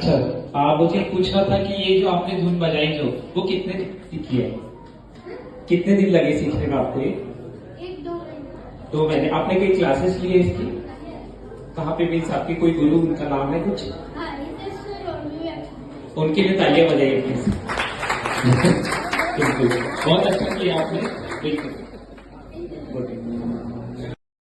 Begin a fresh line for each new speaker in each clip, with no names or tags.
अच्छा आ, मुझे पूछना था कि ये जो आपने धुन बजाई जो वो कितने दिन सीखी है कितने दिन लगे सीखने में आपको ये
एक दो महीने
दो महीने आपने कोई क्लासेस लिए इसकी कहाँ पे मीन्स आपके कोई गुरु उनका नाम है कुछ
हाँ रितेश्वर और विवेक
उनके लिए तालियां बजाइए प्लीज बिल्कुल बहुत अच्छा किया आपने बिल्कुल Good.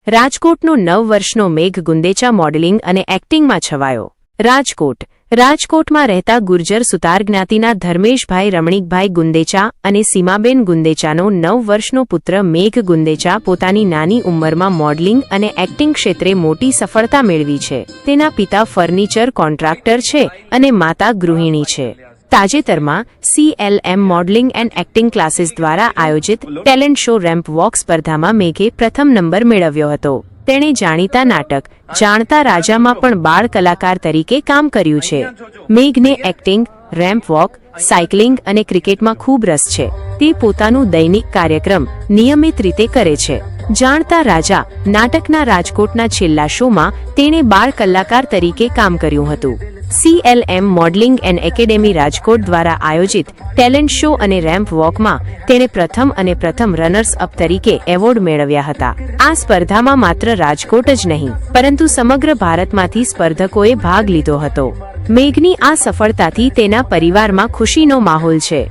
રાજકોટનો નવ વર્ષનો મેઘ ગુંદેચા મોડેલિંગ અને એક્ટિંગમાં છવાયો રાજકોટ રાજકોટમાં રહેતા ગુર્જર સુતાર જ્ઞાતિના ધર્મેશભાઈ રમણીકભાઈ ગુંદેચા અને સીમાબેન ગુંદેચાનો નવ વર્ષનો પુત્ર મેઘ ગુંદેચા પોતાની નાની ઉંમરમાં મોડલિંગ અને એક્ટિંગ ક્ષેત્રે મોટી સફળતા મેળવી છે. તેના પિતા ફર્નિચર કોન્ટ્રાક્ટર છે અને માતા ગૃહિણી છે. તાજેતરમાં CLM modelling and acting classes દ્વારા આયોજિત ટેલેન્ટ શો રેમ્પ વોક સ્પર્ધામાં મેઘે પ્રથમ નંબર મેળવ્યો હતો. તેણે જાણીતા નાટક, જાણતા રાજામાં પણ બાળ કલાકાર તરીકે કામ કર્યું છે. મેઘને એક્ટિંગ રેમ્પ વોક સાયકલિંગ અને ક્રિકેટમાં ખૂબ રસ છે. તે પોતાનું દૈનિક કાર્યક્રમ નિયમિત રીતે કરે છે. જાણતા રાજા નાટકના રાજકોટના છેલ્લા શોમાં તેણે બાળ કલાકાર તરીકે કામ કર્યું હતું. CLM modelling and academy Rajkot દ્વારા આયોજિત ટેલેન્ટ શો અને રેમ્પ વોકમાં તેણે પ્રથમ અને પ્રથમ રનર્સ અપ તરીકે એવોર્ડ મેળવ્યા હતા. આ સ્પર્ધામાં માત્ર રાજકોટ જ નહીં, પરંતુ સમગ્ર ભારતમાંથી સ્પર્ધકોએ ભાગ લીધો હતો. મેઘની આ સફળતાથી તેના પરિવારમાં ખુશીનો માહોલ છે.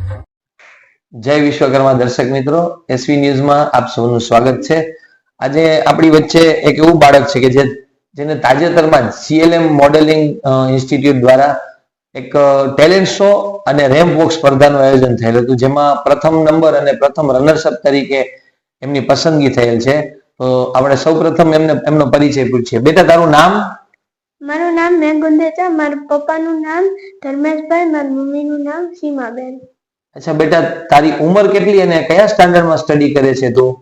જય વિશ્વકર્મા દર્શક મિત્રો એસવી ન્યૂઝમાં આપ સૌનું સ્વાગત છે. આજે આપણી વચ્ચે એક એવું બાળક છે કે જે જેને તાજેતરમાં સીએલએમ મોડેલિંગ ઇન્સ્ટિટ્યૂટ દ્વારા એક ટેલેન્ટ શો અને રેમ્પ વોક સ્પર્ધાનું આયોજન થયેલ હતું. જેમાં પ્રથમ નંબર અને પ્રથમ રનર્સઅપ તરીકે એમની પસંદગી થયેલ છે. તો આપણે સૌ પ્રથમ એમને એમનો પરિચય પૂછીએ. બેટા તારું નામ?
મારું નામ મેઘ ગુંદેચા મારા પપ્પાનું નામ ધર્મેશભાઈ. મારી મમ્મીનું નામ સીમાબેન.
અચ્છા બેટા તારી ઉંમર કેટલી અને કયા સ્ટાન્ડર્ડમાં સ્ટડી કરે છે તું?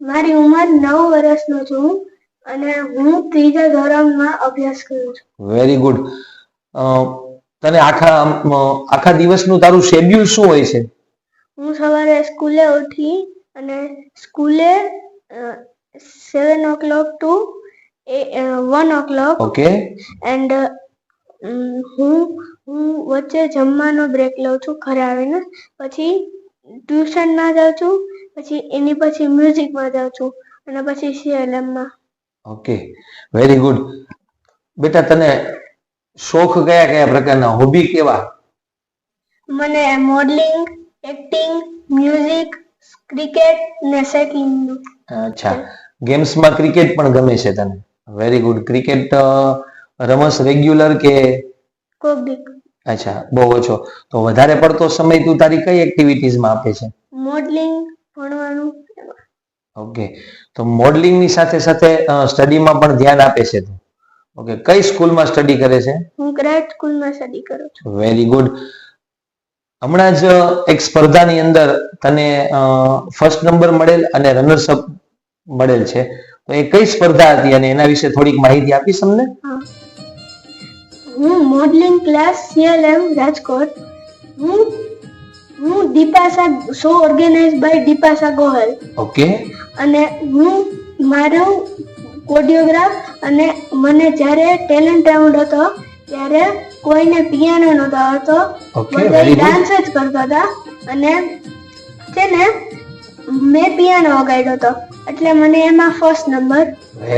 મારી ઉંમર નવ વર્ષનો છું અને હું ત્રીજા ધોરણમાં અભ્યાસ કરું છું.
વેરી ગુડ તને આખા આખા દિવસનું તારું શેડ્યુલ શું હોય છે?
હું સવારે સ્કૂલે ઉઠી અને સ્કૂલે seven o'clock to one o'clock
okay
and હું હું વચ્ચે જમવાનો બ્રેક લઉં છું ઘરે આવીને. પછી ટ્યુશનમાં જાઉં છું પછી એની પછી મ્યુઝિકમાં જાઉં છું અને પછી સીએલએમમાં
ઓકે વેરી ગુડ બેટા તને શોખ કયા કયા પ્રકારના? હોબી કેવા?
મને મોડલિંગ એક્ટિંગ મ્યુઝિક ક્રિકેટ ને સાયકલિંગનું
અચ્છા. ગેમ્સમાં ક્રિકેટ પણ ગમે છે તને? વેરી ગુડ ક્રિકેટ રમસ રેગ્યુલર કે?
કોબિક
અચ્છા બહુ ઓછો. તો વધારે પડતો સમય તું તારી કઈ એક્ટિવિટીઝમાં આપે છે?
મોડલિંગ ભણવાનું.
ઓકે તો મોડલિંગની સાથે સાથે સ્ટડીમાં પણ ધ્યાન આપે છે તું. ઓકે કઈ સ્કૂલમાં સ્ટડી કરે છે?
હું ગ્રેડ સ્કૂલમાં સ્ટડી કરું છું.
વેરી ગુડ હમણાં જ એક સ્પર્ધાની અંદર તને ફર્સ્ટ નંબર મળેલ અને રનર્સ અપ મળેલ છે. તો એ કઈ સ્પર્ધા હતી અને એના વિશે થોડીક માહિતી આપીશ તમને
હું. Modelling class CLM Rajkot. હું હું Deepasa show organise by Deepasa Gohel.
Okay
અને હું મારો કોડિયોગ્રાફ અને મને જ્યારે ટેલેન્ટ રાઉન્ડ હતો ત્યારે કોઈને પિયાનો નહોતો આવતો. બધા ડાન્સ જ કરતા હતા. અને છે ને મેં પિયાનો વગાડ્યો હતો. એટલે મને એમાં ફર્સ્ટ નંબર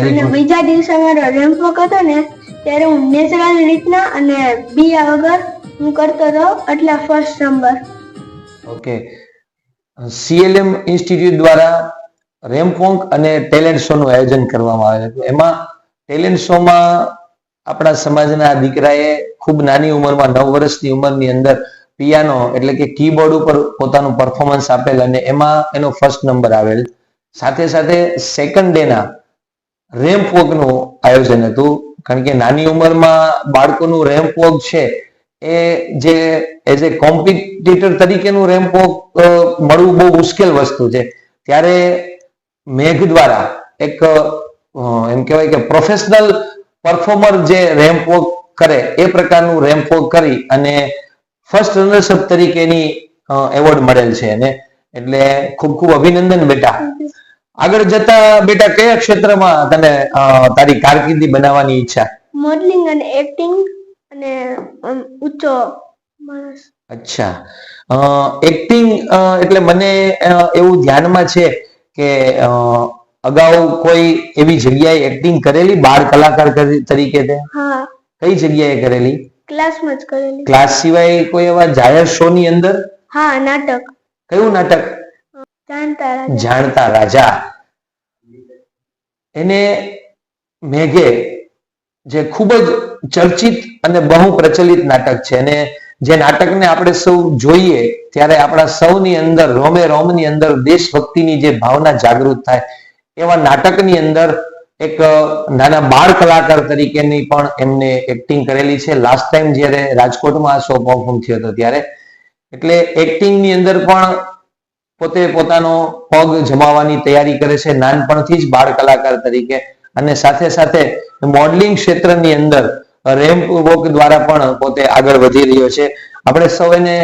અને બીજા દિવસે મારો રેમ્પ વોક હતો ને ત્યારે હું નેચરલ રીતના અને બીયા વગર હું કરતો હતો એટલે first number
okay CLM institute દ્વારા રેમ્પોંક અને ટેલેન્ટ શો નું આયોજન કરવામાં આવે હતું એમાં ટેલેન્ટ શોમાં આપણા સમાજના દીકરાએ ખૂબ નાની ઉંમરમાં, નવ વર્ષની ઉંમરની અંદર પિયાનો એટલે કે કીબોર્ડ ઉપર પોતાનું પરફોર્મન્સ આપેલ અને એમાં એનો ફર્સ્ટ નંબર આવેલ. સાથે સાથે સેકન્ડ ડેના રેમ્પ વોકનું આયોજન હતું. કારણ કે નાની ઉંમરમાં બાળકોનું રેમ્પ વોક છે, એ જે એઝ એ કોમ્પિટિટર તરીકેનું રેમ્પ વોક મળવું બહુ મુશ્કેલ વસ્તુ છે. ત્યારે મેઘ દ્વારા એક એમ કહેવાય કે પ્રોફેશનલ પરફોર્મર જે રેમ્પ વોક કરે એ પ્રકારનું રેમ્પ વોક કરી અને ફર્સ્ટ રનર્સઅપ તરીકેની એવોર્ડ મળેલ છે એને. એટલે ખૂબ ખૂબ અભિનંદન બેટા. આગળ જતા બેટા કયા ક્ષેત્રમાં તને તારી કારકિર્દી બનાવવાની ઈચ્છા?
મોડલિંગ અને એક્ટિંગ અને ઊંચો માણસ.
અચ્છા. એક્ટિંગ એટલે મને એવું ધ્યાનમાં છે કે અગાઉ કોઈ એવી જગ્યાએ એક્ટિંગ કરેલી? બાળ કલાકાર તરીકે તે?
હા.
કઈ જગ્યાએ કરેલી?
ક્લાસમાં જ કરેલી.
ક્લાસ સિવાય કોઈ એવા જાહેર શો ની અંદર?
હા નાટક.
કયું નાટક?
જાણતા રાજા.
જાણતા રાજા. એને મેઘે જે ખૂબ જ ચર્ચિત અને બહુ પ્રચલિત નાટક છે અને જે નાટકને આપણે સૌ જોઈએ ત્યારે આપણા સૌની અંદર, રોમે રોમની અંદર દેશભક્તિની જે ભાવના જાગૃત થાય, એવા નાટકની અંદર એક નાના બાળ કલાકાર તરીકેની પણ એમને એક્ટિંગ કરેલી છે. લાસ્ટ ટાઈમ જ્યારે રાજકોટમાં આ શો પરફોર્મ થયો હતો ત્યારે. એટલે એક્ટિંગની અંદર પણ પોતે પોતાનો પગ જમાવવાની તૈયારી કરે છે, નાનપણથી જ બાળ કલાકાર તરીકે. અને સાથે સાથે મોડલિંગ ક્ષેત્રની અંદર રેમ્પ વોક દ્વારા પણ પોતે આગળ વધી રહ્યો છે. આપણે સૌ એને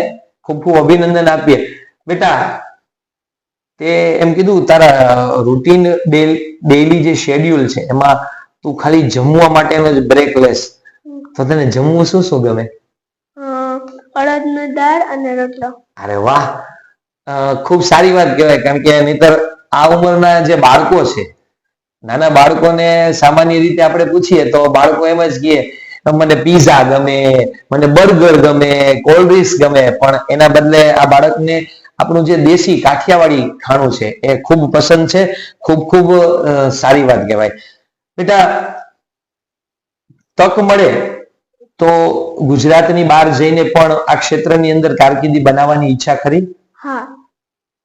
ખૂબ ખૂબ અભિનંદન આપીએ. બેટા તે એમ કીધું તારા રૂટીન ડેલી જે શેડ્યુલ છે એમાં તું ખાલી જમવા માટેનો જ બ્રેક લેસ તો તને જમવું શું શું ગમે?
અડદની દાળ અને રોટલો.
અરે વાહ! ખૂબ સારી વાત કહેવાય કારણ કે નહીતર આ ઉંમરના જે બાળકો છે નાના બાળકોને સામાન્ય રીતે આપણે પૂછીએ તો બાળકો એમ જ કહે મને પીઝા ગમે મને બર્ગર ગમે કોલ્ડ ડ્રિંક્સ ગમે પણ એના બદલે આ બાળકને આપણું જે દેશી કાઠિયાવાડી ખાણું છે એ ખૂબ પસંદ છે ખૂબ ખૂબ સારી વાત કહેવાય. બેટા તક મળે તો ગુજરાતની બહાર જઈને પણ આ ક્ષેત્રની અંદર કારકિર્દી બનાવવાની ઈચ્છા ખરી?
હા.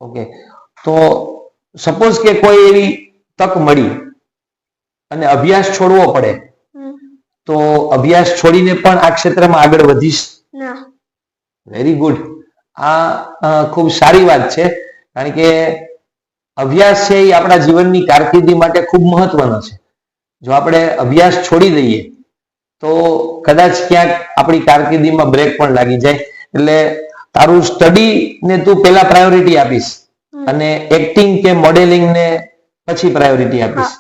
ઓકે તો સપોઝ કે કોઈ એવી તક મળી અને અભ્યાસ છોડવો પડે. તો અભ્યાસ છોડીને પણ આ ક્ષેત્રમાં આગળ વધીશ? વેરી ગુડ આ ખૂબ સારી વાત છે. કારણ કે અભ્યાસ છે એ આપણા જીવનની કારકિર્દી માટે ખૂબ મહત્વનો છે. જો આપણે અભ્યાસ છોડી દઈએ તો કદાચ ક્યાંક આપણી કારકિર્દીમાં બ્રેક પણ લાગી જાય. એટલે તારું સ્ટડી ને તું પહેલા પ્રાયોરિટી આપીશ અને એક્ટિંગ કે મોડેલિંગ ને પછી પ્રાયોરિટી આપીશ.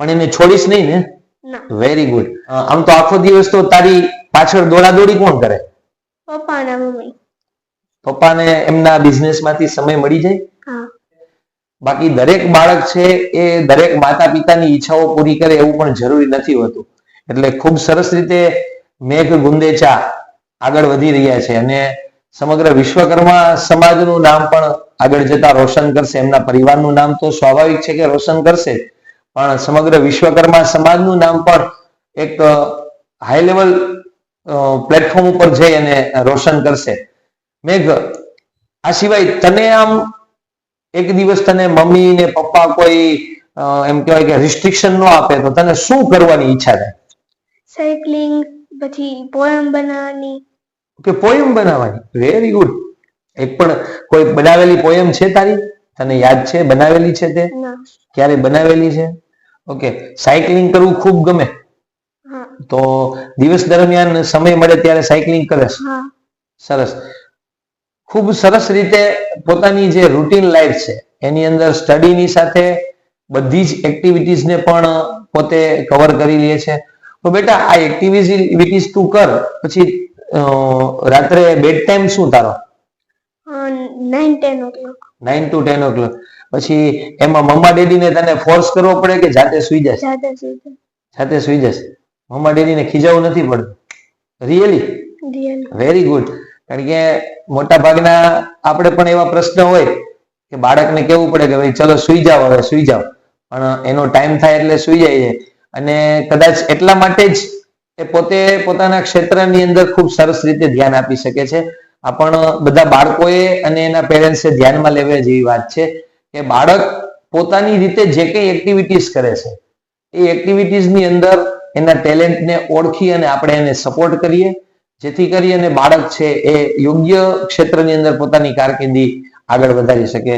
પણ એને છોડીશ નહીં ના? વેરી ગુડ આમ તો આખો દિવસ તો તારી પાછળ દોડાદોડી કોણ કરે?
પપ્પા અને મમ્મી.
પપ્પાને એમના બિઝનેસમાંથી સમય મળી જાય? બાકી દરેક બાળક છે એ દરેક માતા પિતાની ઈચ્છાઓ પૂરી કરે એવું પણ જરૂરી નથી હોતું. એટલે ખૂબ સરસ રીતે મેઘ ગુંદેચા આગળ વધી રહ્યા છે અને સમગ્ર વિશ્વકર્મા સમાજનું નામ પણ આગળ જતા રોશન કરશે. એમના પરિવારનું નામ તો સ્વાભાવિક છે કે રોશન કરશે. પણ સમગ્ર વિશ્વકર્મા સમાજનું નામ પણ એક હાઈ લેવલ પ્લેટફોર્મ ઉપર જઈ અને રોશન કરશે. મેઘ આ સિવાય તને આમ એક દિવસ તને મમ્મી ને પપ્પા કોઈ એમ કહેવાય કે રિસ્ટ્રિક્શન ન આપે તો તને શું કરવાની ઈચ્છા થાય?
સાયકલિંગ પછી પોયમ બનાવવાની.
કે પોયમ બનાવવાની? વેરી ગુડ એક પણ કોઈ બનાવેલી પોયમ છે તારી? તને યાદ છે? બનાવેલી છે તે? ક્યારે બનાવેલી છે? ઓકે સાયકલિંગ કરવું ખૂબ ગમે. તો દિવસ દરમિયાન સમય મળે ત્યારે સાયકલિંગ કરે સરસ. ખૂબ સરસ રીતે પોતાની જે રૂટીન લાઈફ છે એની અંદર સ્ટડીની સાથે બધી જ એક્ટિવિટીઝને પણ પોતે કવર કરી લે છે. તો બેટા આ એક્ટિવિટીઝ તું કર પછી રાત્રે બેડ ટાઈમ શું તારો?
Nine ten
o'clock nine to ten o'clock પછી એમાં મમ્મા ડેડીને તને ફોર્સ કરવો પડે કે જાતે સુઈ જશે?
જાતે
સુઈ જશે. મમ્મા ડેડીને ખીજાવું નથી પડતું.
રિયલી
વેરી ગુડ કારણ કે મોટા ભાગના આપણે પણ એવા પ્રશ્ન હોય કે બાળકને કેવું પડે કે ભાઈ ચલો સુઈ જાઓ હવે સુઈ જાઓ. પણ એનો ટાઈમ થાય એટલે સુઈ જાય છે. અને કદાચ એટલા માટે જ એ પોતે પોતાના ક્ષેત્રની અંદર ખૂબ સરસ રીતે ધ્યાન આપી શકે છે. આ પણ બધા બાળકોએ અને એના પેરેન્ટ્સે ધ્યાનમાં લેવા જેવી વાત છે. કે બાળક પોતાની રીતે જે કંઈ એક્ટિવિટીઝ કરે છે, એ એક્ટિવિટીઝની અંદર એના ટેલેન્ટને ઓળખી અને આપણે એને સપોર્ટ કરીએ. જેથી કરી અને બાળક છે એ યોગ્ય ક્ષેત્રની અંદર પોતાની કારકિર્દી આગળ વધારી શકે.